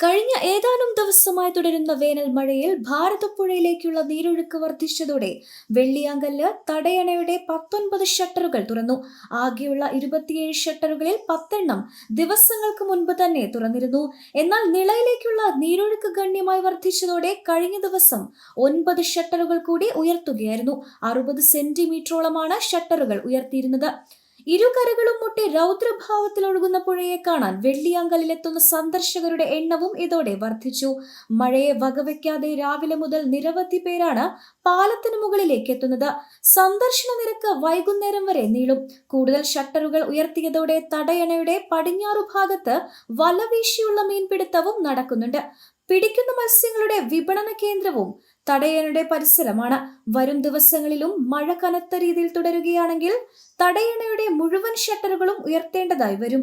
കഴിഞ്ഞ ഏതാനും ദിവസമായി തുടരുന്ന വേനൽ മഴയിൽ ഭാരതപ്പുഴയിലേക്കുള്ള നീരൊഴുക്ക് വർദ്ധിച്ചതോടെ വെള്ളിയാങ്കല്ല് തടയണയുടെ പത്തൊൻപത് ഷട്ടറുകൾ തുറന്നു. ആകെയുള്ള ഇരുപത്തിയേഴ് ഷട്ടറുകളിൽ പത്തെണ്ണം ദിവസങ്ങൾക്ക് മുൻപ് തന്നെ തുറന്നിരുന്നു. എന്നാൽ നിളയിലേക്കുള്ള നീരൊഴുക്ക് ഗണ്യമായി വർദ്ധിച്ചതോടെ കഴിഞ്ഞ ദിവസം ഒൻപത് ഷട്ടറുകൾ കൂടി ഉയർത്തുകയായിരുന്നു. അറുപത് സെന്റിമീറ്ററോളമാണ് ഷട്ടറുകൾ ഉയർത്തിയിരുന്നത്. ഇരുകരകളും മുട്ടി രൗദ്രഭാവത്തിൽ ഒഴുകുന്ന പുഴയെ കാണാൻ വെള്ളിയാങ്കലിലെത്തുന്ന സന്ദർശകരുടെ എണ്ണവും ഇതോടെ വർദ്ധിച്ചു. മഴയെ വകവയ്ക്കാതെ രാവിലെ മുതൽ നിരവധി പേരാണ് പാലത്തിന് മുകളിലേക്ക് എത്തുന്നത്. സന്ദർശന നിരക്ക് വൈകുന്നേരം വരെ നീളും. കൂടുതൽ ഷട്ടറുകൾ ഉയർത്തിയതോടെ തടയണയുടെ പടിഞ്ഞാറു ഭാഗത്ത് വലവീശിയുള്ള മീൻപിടുത്തവും നടക്കുന്നുണ്ട്. പിടിക്കുന്ന മത്സ്യങ്ങളുടെ വിപണന കേന്ദ്രവും തടയണയുടെ പരിസരമാണ്. വരും ദിവസങ്ങളിലും മഴ കനത്ത രീതിയിൽ തുടരുകയാണെങ്കിൽ തടയണയുടെ മുഴുവൻ ഷട്ടറുകളും ഉയർത്തേണ്ടതായി വരും.